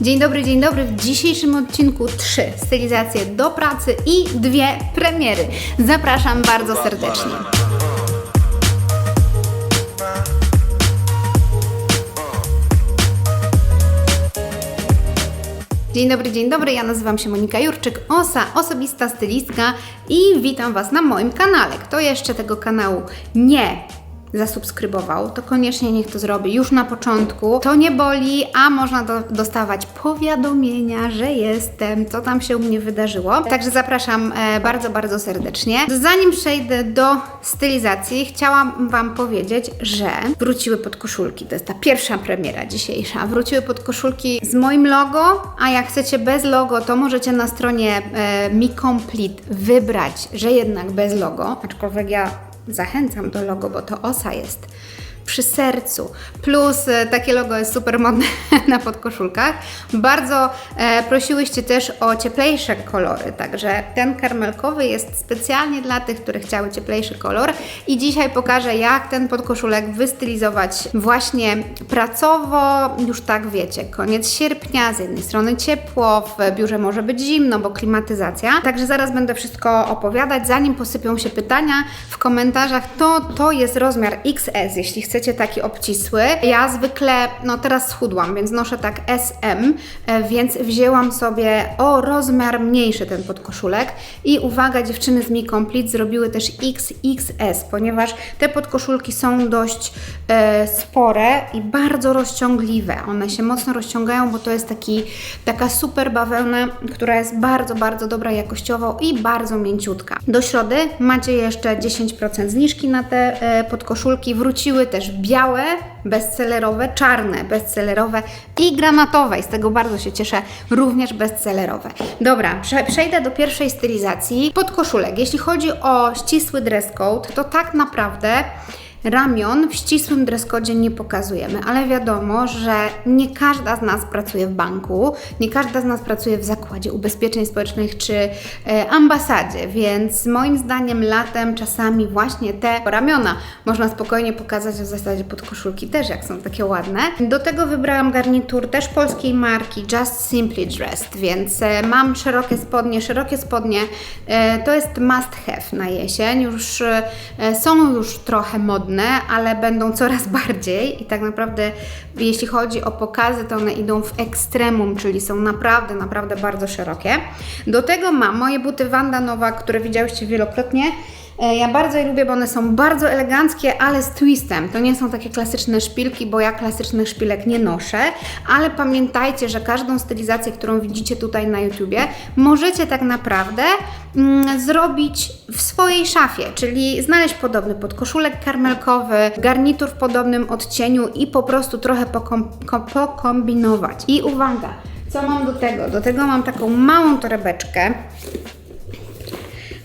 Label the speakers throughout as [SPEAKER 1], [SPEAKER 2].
[SPEAKER 1] Dzień dobry, dzień dobry. W dzisiejszym odcinku trzy stylizacje do pracy i dwie premiery. Zapraszam bardzo serdecznie. Dzień dobry, dzień dobry. Ja nazywam się Monika Jurczyk, OSA, osobista stylistka i witam Was na moim kanale. Kto jeszcze tego kanału nie zasubskrybował, to koniecznie niech to zrobi już na początku. To nie boli, a można do, dostawać powiadomienia, że jestem, co tam się u mnie wydarzyło. Także zapraszam e, bardzo, bardzo serdecznie. Zanim przejdę do stylizacji, chciałam Wam powiedzieć, że wróciły podkoszulki. To jest ta pierwsza premiera dzisiejsza. Wróciły podkoszulki z moim logo, a jak chcecie bez logo, to możecie na stronie e, Mi Complete wybrać, że jednak bez logo, aczkolwiek ja zachęcam do logo, bo to osa jest przy sercu. Plus e, takie logo jest super modne na podkoszulkach. Bardzo e, prosiłyście też o cieplejsze kolory, także ten karmelkowy jest specjalnie dla tych, które chciały cieplejszy kolor i dzisiaj pokażę jak ten podkoszulek wystylizować właśnie pracowo, już tak wiecie, koniec sierpnia, z jednej strony ciepło, w biurze może być zimno, bo klimatyzacja. Także zaraz będę wszystko opowiadać, zanim posypią się pytania w komentarzach, to to jest rozmiar XS, jeśli chcecie taki obcisły. Ja zwykle, no teraz schudłam, więc noszę tak SM, e, więc wzięłam sobie o rozmiar mniejszy ten podkoszulek i uwaga, dziewczyny z Mi Complete zrobiły też XXS, ponieważ te podkoszulki są dość e, spore i bardzo rozciągliwe. One się mocno rozciągają, bo to jest taki, taka super bawełna, która jest bardzo, bardzo dobra jakościowo i bardzo mięciutka. Do środy macie jeszcze 10% zniżki na te e, podkoszulki. Wróciły też białe, bestsellerowe, czarne, bestsellerowe i granatowe. I z tego bardzo się cieszę, również bestsellerowe. Dobra, prze przejdę do pierwszej stylizacji. Podkoszulek. Jeśli chodzi o ścisły dress code, to tak naprawdę Ramion w ścisłym dreskodzie nie pokazujemy, ale wiadomo, że nie każda z nas pracuje w banku, nie każda z nas pracuje w zakładzie ubezpieczeń społecznych czy e, ambasadzie, więc moim zdaniem latem czasami właśnie te ramiona można spokojnie pokazać w zasadzie pod koszulki też, jak są takie ładne. Do tego wybrałam garnitur też polskiej marki Just Simply Dressed, więc e, mam szerokie spodnie, szerokie spodnie e, to jest must have na jesień, już e, są już trochę modne, ale będą coraz bardziej i tak naprawdę jeśli chodzi o pokazy, to one idą w ekstremum, czyli są naprawdę, naprawdę bardzo szerokie. Do tego mam moje buty Wanda Nowa, które widziałyście wielokrotnie. E, Ja bardzo je lubię, bo one są bardzo eleganckie, ale z twistem. To nie są takie klasyczne szpilki, bo ja klasycznych szpilek nie noszę, ale pamiętajcie, że każdą stylizację, którą widzicie tutaj na YouTubie, możecie tak naprawdę mm, zrobić w swojej szafie, czyli znaleźć podobny podkoszulek karmelkowy, garnitur w podobnym odcieniu i po prostu trochę pokom ko- pokombinować. I uwaga, co mam do tego? Do tego mam taką małą torebeczkę,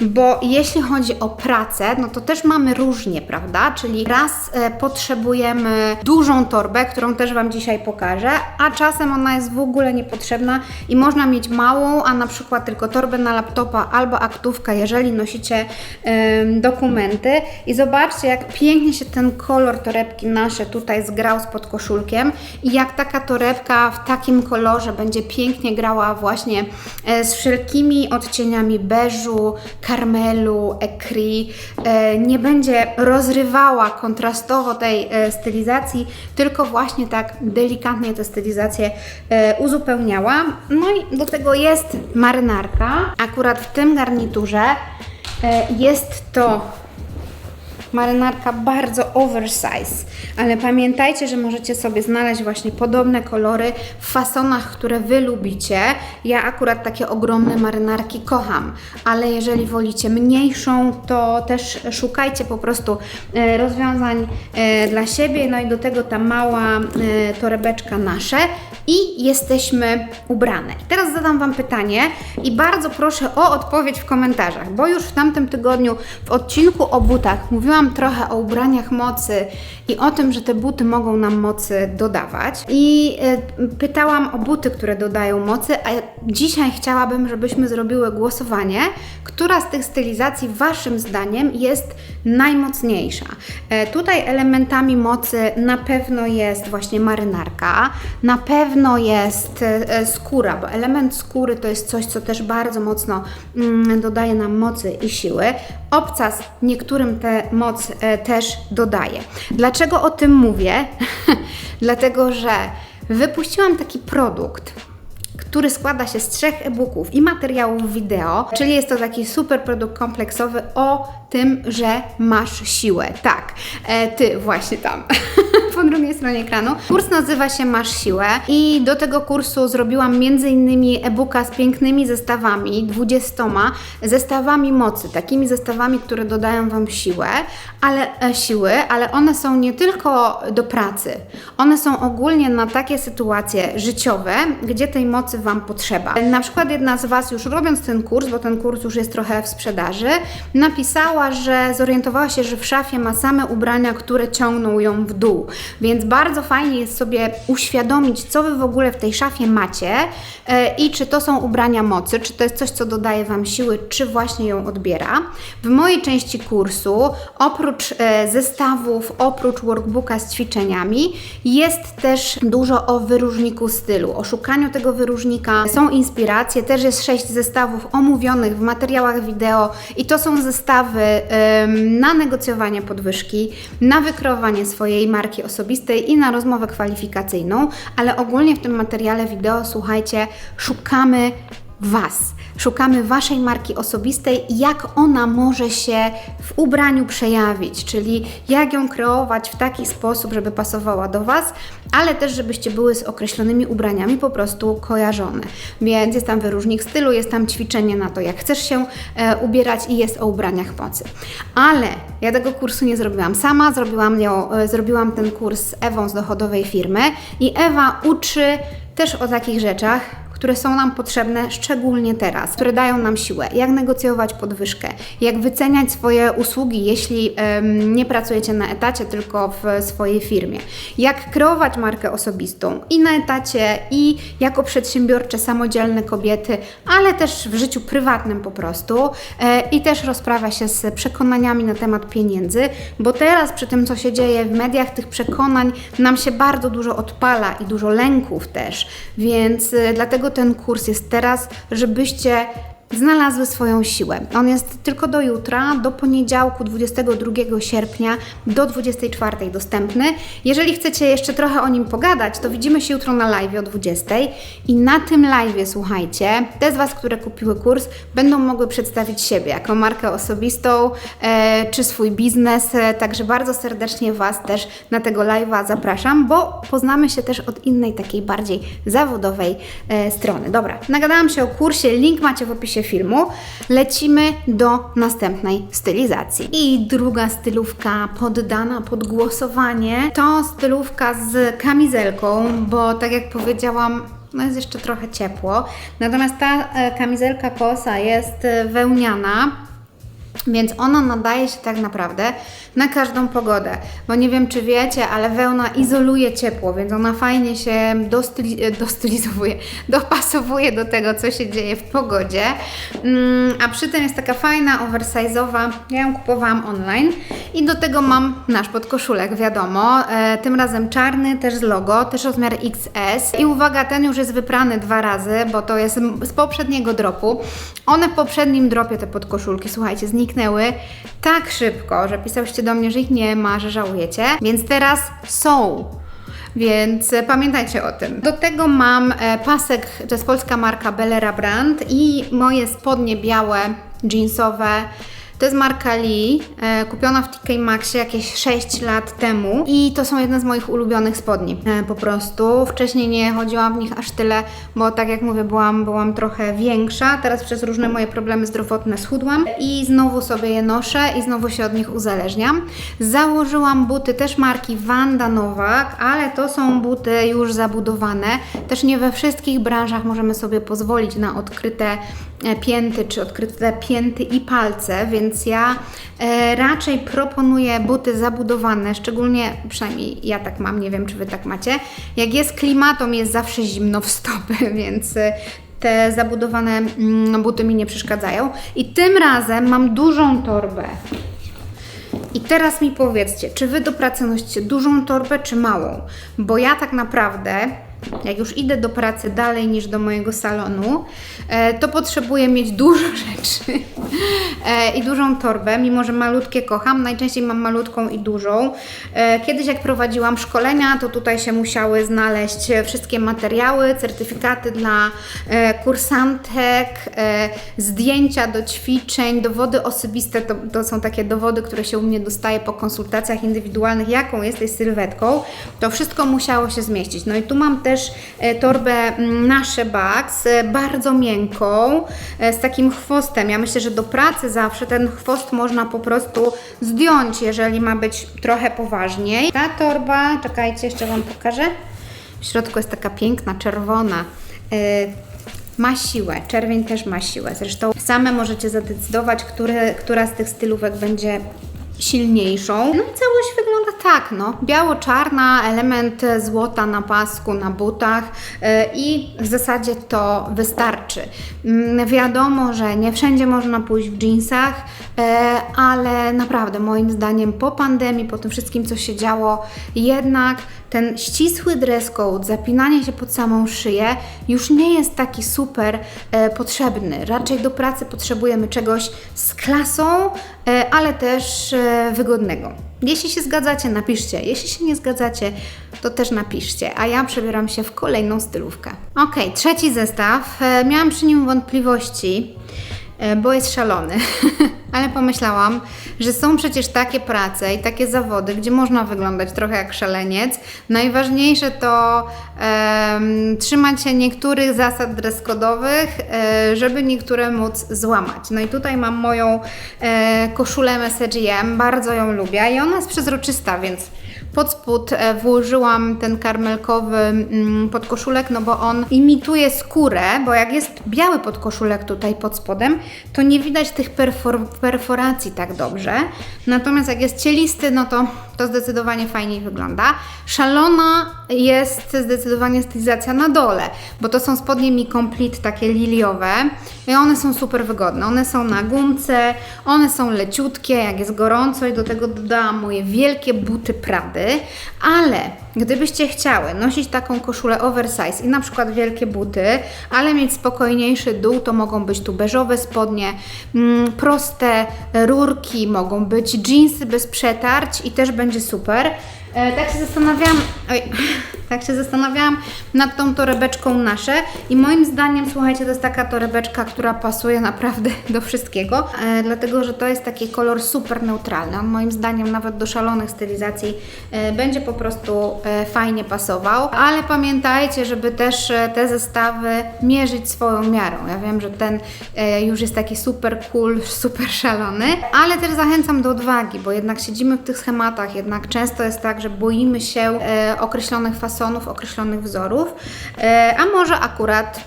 [SPEAKER 1] bo jeśli chodzi o pracę, no to też mamy różnie, prawda? Czyli raz e, potrzebujemy dużą torbę, którą też Wam dzisiaj pokażę, a czasem ona jest w ogóle niepotrzebna i można mieć małą, a na przykład tylko torbę na laptopa albo aktówkę, jeżeli nosicie em, dokumenty. I zobaczcie, jak pięknie się ten kolor torebki nasze tutaj zgrał z podkoszulkiem i jak taka torebka w takim kolorze będzie pięknie grała właśnie e, z wszelkimi odcieniami beżu, karmelu, ekri, e, nie będzie rozrywała kontrastowo tej e, stylizacji, tylko właśnie tak delikatnie tę stylizację e, uzupełniała. No i do tego jest marynarka. Akurat w tym garniturze jest to marynarka bardzo oversize, ale pamiętajcie, że możecie sobie znaleźć właśnie podobne kolory w fasonach, które Wy lubicie. Ja akurat takie ogromne marynarki kocham, ale jeżeli wolicie mniejszą, to też szukajcie po prostu e, rozwiązań e, dla siebie, no i do tego ta mała e, torebeczka nasze i jesteśmy ubrane. I teraz zadam Wam pytanie i bardzo proszę o odpowiedź w komentarzach, bo już w tamtym tygodniu w odcinku o butach mówiłam trochę o ubraniach mocy i o tym, że te buty mogą nam mocy dodawać. I e, pytałam o buty, które dodają mocy, a dzisiaj chciałabym, żebyśmy zrobiły głosowanie, która z tych stylizacji Waszym zdaniem jest najmocniejsza. E, tutaj elementami mocy na pewno jest właśnie marynarka, na pewno jest e, skóra, bo element skóry to jest coś, co też bardzo mocno mm, dodaje nam mocy i siły. Obcas niektórym tę moc e, też dodaje. Dlaczego o tym mówię? Dlatego, że wypuściłam taki produkt, który składa się z trzech e-booków i materiałów wideo, czyli jest to taki super produkt kompleksowy o tym, że masz siłę. Tak, e, ty właśnie tam. po drugiej stronie ekranu. Kurs nazywa się Masz Siłę i do tego kursu zrobiłam m.in. e-booka z pięknymi zestawami, 20 zestawami mocy, takimi zestawami, które dodają Wam siłę, ale e, siły, ale one są nie tylko do pracy. One są ogólnie na takie sytuacje życiowe, gdzie tej mocy Wam potrzeba. Na przykład jedna z Was już robiąc ten kurs, bo ten kurs już jest trochę w sprzedaży, napisała, że zorientowała się, że w szafie ma same ubrania, które ciągną ją w dół. Więc bardzo fajnie jest sobie uświadomić, co Wy w ogóle w tej szafie macie e, i czy to są ubrania mocy, czy to jest coś, co dodaje Wam siły, czy właśnie ją odbiera. W mojej części kursu, oprócz e, zestawów, oprócz workbooka z ćwiczeniami, jest też dużo o wyróżniku stylu, o szukaniu tego wyróżnika. Są inspiracje, też jest sześć zestawów omówionych w materiałach wideo i to są zestawy na negocjowanie podwyżki, na wykreowanie swojej marki osobistej i na rozmowę kwalifikacyjną, ale ogólnie w tym materiale wideo, słuchajcie, szukamy Was. Szukamy Waszej marki osobistej i jak ona może się w ubraniu przejawić, czyli jak ją kreować w taki sposób, żeby pasowała do Was, ale też żebyście były z określonymi ubraniami po prostu kojarzone. Więc jest tam wyróżnik stylu, jest tam ćwiczenie na to, jak chcesz się e, ubierać i jest o ubraniach mocy. Ale ja tego kursu nie zrobiłam sama, zrobiłam, ją, e, zrobiłam ten kurs z Ewą z dochodowej firmy i Ewa uczy też o takich rzeczach, które są nam potrzebne szczególnie teraz, które dają nam siłę. Jak negocjować podwyżkę, jak wyceniać swoje usługi, jeśli nie pracujecie na etacie, tylko w swojej firmie. Jak kreować markę osobistą i na etacie, i jako przedsiębiorcze, samodzielne kobiety, ale też w życiu prywatnym po prostu. E, I też rozprawia się z przekonaniami na temat pieniędzy, bo teraz przy tym, co się dzieje w mediach, tych przekonań nam się bardzo dużo odpala i dużo lęków też, więc e, dlatego ten kurs jest teraz, żebyście znalazły swoją siłę. On jest tylko do jutra, do poniedziałku 22 sierpnia do 24 dostępny. Jeżeli chcecie jeszcze trochę o nim pogadać, to widzimy się jutro na live o 20 i na tym live, słuchajcie, te z Was, które kupiły kurs, będą mogły przedstawić siebie jako markę osobistą e, czy swój biznes, e, także bardzo serdecznie Was też na tego live'a zapraszam, bo poznamy się też od innej takiej bardziej zawodowej e, strony. Dobra, nagadałam się o kursie, link macie w opisie filmu, lecimy do następnej stylizacji. I druga stylówka poddana pod głosowanie to stylówka z kamizelką, bo tak jak powiedziałam, no jest jeszcze trochę ciepło. Natomiast ta e, kamizelka kosa jest e, wełniana, więc ona nadaje się tak naprawdę na każdą pogodę, bo nie wiem czy wiecie, ale wełna izoluje ciepło, więc ona fajnie się dostyli dostylizowuje, dopasowuje do tego, co się dzieje w pogodzie. Mm, a przy tym jest taka fajna, oversize'owa, ja ją kupowałam online i do tego mam nasz podkoszulek, wiadomo, e, tym razem czarny, też z logo, też rozmiar XS i uwaga, ten już jest wyprany dwa razy, bo to jest z poprzedniego dropu. One w poprzednim dropie, te podkoszulki, słuchajcie, zniknęły tak szybko, że pisałyście do mnie, że ich nie ma, że żałujecie, więc teraz są. Więc e, pamiętajcie o tym. Do tego mam e, pasek, to jest polska marka Bellera Brand i moje spodnie białe, jeansowe to jest marka Lee, e, kupiona w TK Maxie jakieś 6 lat temu i to są jedne z moich ulubionych spodni. E, po prostu. Wcześniej nie chodziłam w nich aż tyle, bo tak jak mówię, byłam, byłam trochę większa. Teraz przez różne moje problemy zdrowotne schudłam i znowu sobie je noszę i znowu się od nich uzależniam. Założyłam buty też marki Wanda Nowak, ale to są buty już zabudowane. Też nie we wszystkich branżach możemy sobie pozwolić na odkryte e, pięty czy odkryte pięty i palce, więc więc ja e, raczej proponuję buty zabudowane, szczególnie, przynajmniej ja tak mam, nie wiem czy Wy tak macie. Jak jest klimatom, jest zawsze zimno w stopy, więc e, te zabudowane mm, buty mi nie przeszkadzają. I tym razem mam dużą torbę. I teraz mi powiedzcie, czy Wy do pracy nosicie dużą torbę, czy małą? Bo ja tak naprawdę jak już idę do pracy dalej niż do mojego salonu, e, to potrzebuję mieć dużo rzeczy e, i dużą torbę, mimo że malutkie kocham. Najczęściej mam malutką i dużą. E, Kiedyś jak prowadziłam szkolenia, to tutaj się musiały znaleźć wszystkie materiały, certyfikaty dla kursantek, zdjęcia do ćwiczeń, dowody osobiste. To, to są takie dowody, które się u mnie dostaje po konsultacjach indywidualnych, jaką jesteś sylwetką. To wszystko musiało się zmieścić. No i tu mam też e, torbę mm, Nasze Bags, e, bardzo miękką, e, z takim chwostem. Ja myślę, że do pracy zawsze ten chwost można po prostu zdjąć, jeżeli ma być trochę poważniej. Ta torba, czekajcie, jeszcze Wam pokażę. W środku jest taka piękna, czerwona. Ma siłę, czerwień też ma siłę. Zresztą same możecie zadecydować, która z tych stylówek będzie silniejszą. No i całość tak, no. Biało-czarna, element złota na pasku, na butach e, i w zasadzie to wystarczy. Mm, Wiadomo, że nie wszędzie można pójść w jeansach, e, ale naprawdę moim zdaniem po pandemii, po tym wszystkim, co się działo, jednak ten ścisły dress code, zapinanie się pod samą szyję już nie jest taki super e, potrzebny. Raczej do pracy potrzebujemy czegoś z klasą, e, ale też e, wygodnego. Jeśli się zgadzacie, napiszcie. Jeśli się nie zgadzacie, to też napiszcie. A ja przebieram się w kolejną stylówkę. Ok, trzeci zestaw. E, miałam przy nim wątpliwości, e, bo jest szalony. Ale pomyślałam, że są przecież takie prace i takie zawody, gdzie można wyglądać trochę jak szaleniec. Najważniejsze to em, trzymać się niektórych zasad dress-kodowych, e, żeby niektóre móc złamać. No i tutaj mam moją e, koszulę Message bardzo ją lubię i ona jest przezroczysta, więc pod spód e, włożyłam ten karmelkowy mm, podkoszulek, no bo on imituje skórę, bo jak jest biały podkoszulek tutaj pod spodem, to nie widać tych perfor perforacji tak dobrze. Natomiast jak jest cielisty, no to, to zdecydowanie fajniej wygląda. Szalona jest zdecydowanie stylizacja na dole, bo to są spodnie mi complete takie liliowe i one są super wygodne. One są na gumce, one są leciutkie, jak jest gorąco i do tego dodałam moje wielkie buty Prady, ale gdybyście chciały nosić taką koszulę oversize i na przykład wielkie buty, ale mieć spokojniejszy dół, to mogą być tu beżowe spodnie, mm, proste rurki, mogą być jeansy bez przetarć i też będzie super. E, tak się zastanawiałam, oj, tak się zastanawiałam nad tą torebeczką nasze i moim zdaniem, słuchajcie, to jest taka torebeczka, która pasuje naprawdę do wszystkiego, e, dlatego, że to jest taki kolor super neutralny. On moim zdaniem nawet do szalonych stylizacji e, będzie po prostu e, fajnie pasował, ale pamiętajcie, żeby też e, te zestawy mierzyć swoją miarą. Ja wiem, że ten e, już jest taki super cool, super szalony, ale też zachęcam do odwagi, bo jednak siedzimy w tych schematach, jednak często jest tak, że boimy się e, określonych fasonów, określonych wzorów, e, a może akurat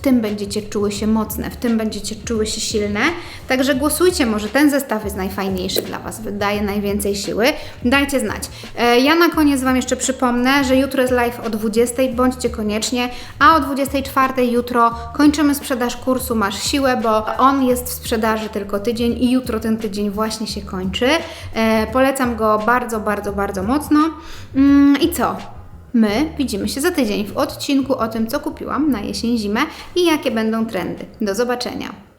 [SPEAKER 1] tym będziecie czuły się mocne, w tym będziecie czuły się silne. Także głosujcie, może ten zestaw jest najfajniejszy dla Was, wydaje najwięcej siły. Dajcie znać. E, Ja na koniec Wam jeszcze przypomnę, że jutro jest live o 20, bądźcie koniecznie, a o 24 jutro kończymy sprzedaż kursu Masz Siłę, bo on jest w sprzedaży tylko tydzień i jutro ten tydzień właśnie się kończy. E, Polecam go bardzo, bardzo, bardzo mocno. Mm, I co? My widzimy się za tydzień w odcinku o tym, co kupiłam na jesień, zimę i jakie będą trendy. Do zobaczenia.